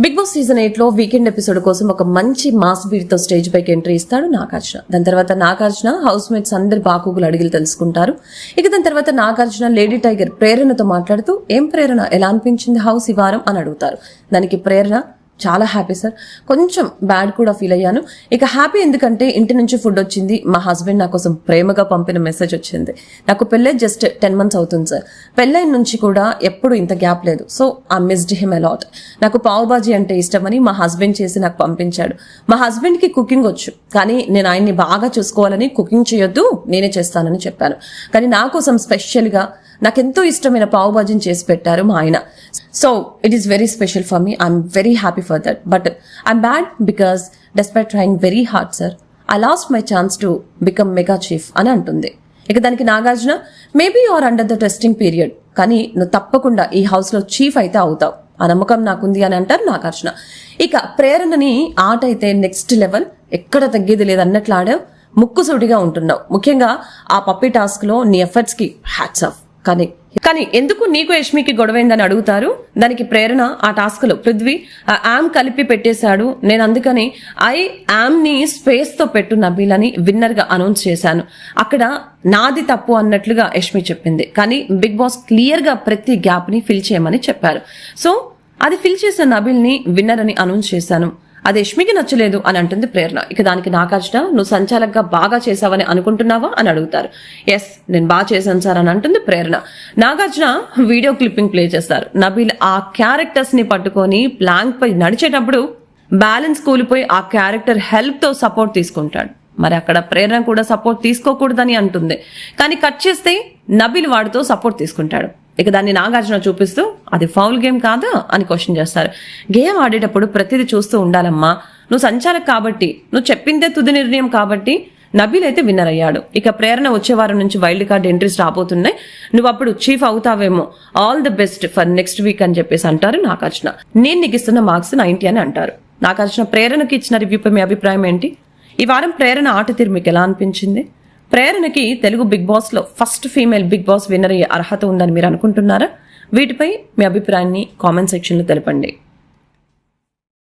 Big Boss season ఎయిట్లో weekend episode కోసం ఒక మంచి మాస్ బీట్తో స్టేజ్ పైకి ఎంట్రీ ఇస్తాడు నాగార్జున. దాని తర్వాత నాగార్జున హౌస్ మేట్స్ అందరి బాకుగులు అడిగిలు తెలుసుకుంటారు. ఇక దాని తర్వాత నాగార్జున లేడీ టైగర్ ప్రేరణతో మాట్లాడుతూ ఏం ప్రేరణ? ఎలా అనిపించింది హౌస్ ఈ వారం? అని అడుగుతారు. దానికి ప్రేరణ చాలా హ్యాపీ సార్ కొంచెం బ్యాడ్ కూడా ఫీల్ అయ్యాను. ఇక హ్యాపీ ఎందుకంటే ఇంటి నుంచి ఫుడ్ వచ్చింది. మా హస్బెండ్ నా కోసం ప్రేమగా పంపిన మెసేజ్ వచ్చింది. నాకు పెళ్ళై జస్ట్ టెన్ మంత్స్ అవుతుంది సార్ పెళ్ళైన నుంచి కూడా ఎప్పుడు ఇంత గ్యాప్ లేదు. So I missed him a lot నాకు పావు బాజీ అంటే ఇష్టమని మా హస్బెండ్ చేసి నాకు పంపించాడు. మా హస్బెండ్కి కుకింగ్ వచ్చు. కానీ నేను ఆయన్ని బాగా చూసుకోవాలని కుకింగ్ చేయొద్దు నేనే చేస్తానని చెప్పాను. కానీ నా కోసం స్పెషల్గా నాకెంతో ఇష్టమైన పావు బాజీని చేసి పెట్టారు మా ఆయన. So it is very special for me I'm very happy for that. But I'm bad because despite trying very hard, sir, I lost my chance to become mega chief అని అంటుంది. ఇక దానికి Nagarjuna maybe are under the testing period కానీ నువ్వు తప్పకుండా ఈ హౌస్లో chief అయితే అవుతావు. ఆ నమ్మకం నాకుంది అని అంటారు నాగార్జున. ఇక ప్రేరణని ఆట అయితే నెక్స్ట్ లెవెల్ ఎక్కడ తగ్గేది లేదన్నట్లు ఆడావు ముక్కుసూటిగా ఉంటున్నావు. ముఖ్యంగా ఆ పప్పి టాస్క్లో నీ ఎఫర్ట్స్కి హ్యాట్స్ ఆఫ్ కానీ కానీ ఎందుకు నీకు యష్మికి గొడవైందని అడుగుతారు? దానికి ప్రేరణ ఆ టాస్క్లో పృథ్వీ యామ్ కలిపి పెట్టేశాడు. నేను అందుకని ఐ యామ్ని స్పేస్తో పెట్టు నబీల్ అని విన్నర్గా అనౌన్స్ చేశాను. అక్కడ నాది తప్పు అన్నట్లుగా యష్మి చెప్పింది. కానీ బిగ్ బాస్ క్లియర్గా ప్రతి గ్యాప్ని ఫిల్ చేయమని చెప్పారు. సో అది ఫిల్ చేసిన నబీల్ని విన్నర్ అని అనౌన్స్ చేశాను. అది యష్మికి నచ్చలేదు అని అంటుంది ప్రేరణ. ఇక దానికి నాగార్జున నువ్వు సంచాలకంగా బాగా చేసావని అనుకుంటున్నావా? అని అడుగుతారు. ఎస్ నేను బాగా చేశాను సార్ అని అంటుంది Prerana. Nagarjuna video clipping play చేస్తారు. నబీల్ ఆ క్యారెక్టర్స్ని పట్టుకొని ప్లాంక్ పై నడిచేటప్పుడు బ్యాలెన్స్ కూలిపోయి ఆ క్యారెక్టర్ హెల్ప్తో సపోర్ట్ తీసుకుంటాడు. మరి అక్కడ ప్రేరణ కూడా సపోర్ట్ తీసుకోకూడదని అంటుంది. కానీ కట్ చేస్తే నబీల్ వాడితో సపోర్ట్ తీసుకుంటాడు. ఇక దాన్ని నాగార్జున చూపిస్తూ అది ఫౌల్ గేమ్ కాదా అని క్వశ్చన్ చేస్తారు. గేమ్ ఆడేటప్పుడు ప్రతిదీ చూస్తూ ఉండాలమ్మా. నువ్వు సంచాలక్ కాబట్టి నువ్వు చెప్పిందే తుది నిర్ణయం కాబట్టి నబీల్ అయితే విన్నర్ అయ్యాడు. ఇక ప్రేరణ వచ్చే వారం నుంచి వైల్డ్ కార్డ్ ఎంట్రీస్ రాబోతున్నాయి. నువ్వు అప్పుడు chief అవుతావేమో. All the best for next week అని చెప్పేసి అంటారు నాగార్జున. నేను నీకు ఇస్తున్న మార్క్స్ నైన్టీ అని అంటారు. నాగార్జున ప్రేరణకి ఇచ్చిన రివ్యూపై మీ అభిప్రాయం ఏంటి? ఈ వారం ప్రేరణ ఆట తీరు మీకు ఎలా అనిపించింది? ప్రేరణకి తెలుగు బిగ్ బాస్లో first female Bigg Boss winner అయ్యే అర్హత ఉందని మీరు అనుకుంటున్నారా? వీటిపై మీ అభిప్రాయాన్ని కామెంట్ సెక్షన్లో తెలపండి.